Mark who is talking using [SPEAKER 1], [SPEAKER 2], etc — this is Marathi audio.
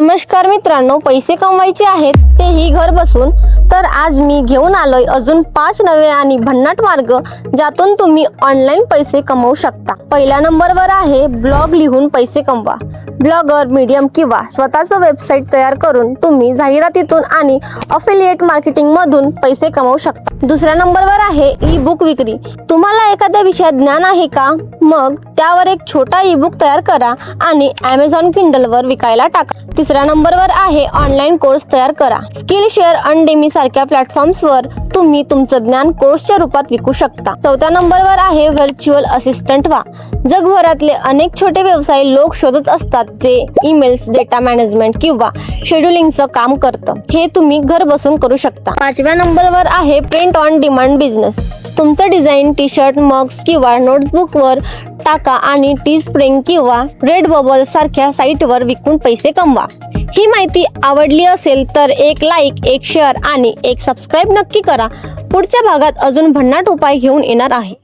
[SPEAKER 1] नमस्कार मित्रांनो पैसे कमवायचे आहेत तेही घर बसून. तर आज मी घेऊन आलोय अजून पाच नवे आणि भन्नाट मार्ग ज्यातून तुम्ही ऑनलाईन पैसे कमवू शकता. पहिल्या नंबरवर आहे ब्लॉग लिहून पैसे कमवा. ब्लॉगर मीडियम किंवा स्वतःचं वेबसाईट तयार करून तुम्ही जाहिरातीतून आणि अफिलिएट मार्केटिंग मधून पैसे कमवू शकता. दुसऱ्या नंबरवर आहे ई बुक विक्री. तुम्हाला एखाद्या विषयात ज्ञान आहे का? मग त्यावर एक छोटा ई बुक तयार करा आणि अमेझॉन किंडलवर विकायला टाका. तिसऱ्या नंबरवर आहे ऑनलाईन कोर्स तयार करा. स्किल शेअर अनडेमी सारख्या प्लॅटफॉर्म्सवर तुम्ही तुमचं ज्ञान कोर्सच्या रूपात विकू शकता. चौथ्या नंबरवर आहे व्हर्च्युअल असिस्टंट व्हा जगभरातले अनेक छोटे व्यवसाय लोक शोधत असतात जे ईमेल्स डेटा मॅनेजमेंट किंवा शेड्युलिंगचं काम करतं. हे तुम्ही घर बसून करू शकता. पाचव्या नंबरवर आहे प्रिंट ऑन डिमांड बिझनेस तुमचं डिझाईन टी शर्ट मग्स किंवा नोटबुकवर टाका आणि टी स्प्रिंग किंवा रेड बबल सारख्या साईटवर विकून पैसे कमवा. ही माहिती आवडली असेल तर एक लाईक एक शेअर आणि एक सबस्क्राईब नक्की करा. पुढच्या भागात अजून भन्नाट उपाय घेऊन येणार आहे.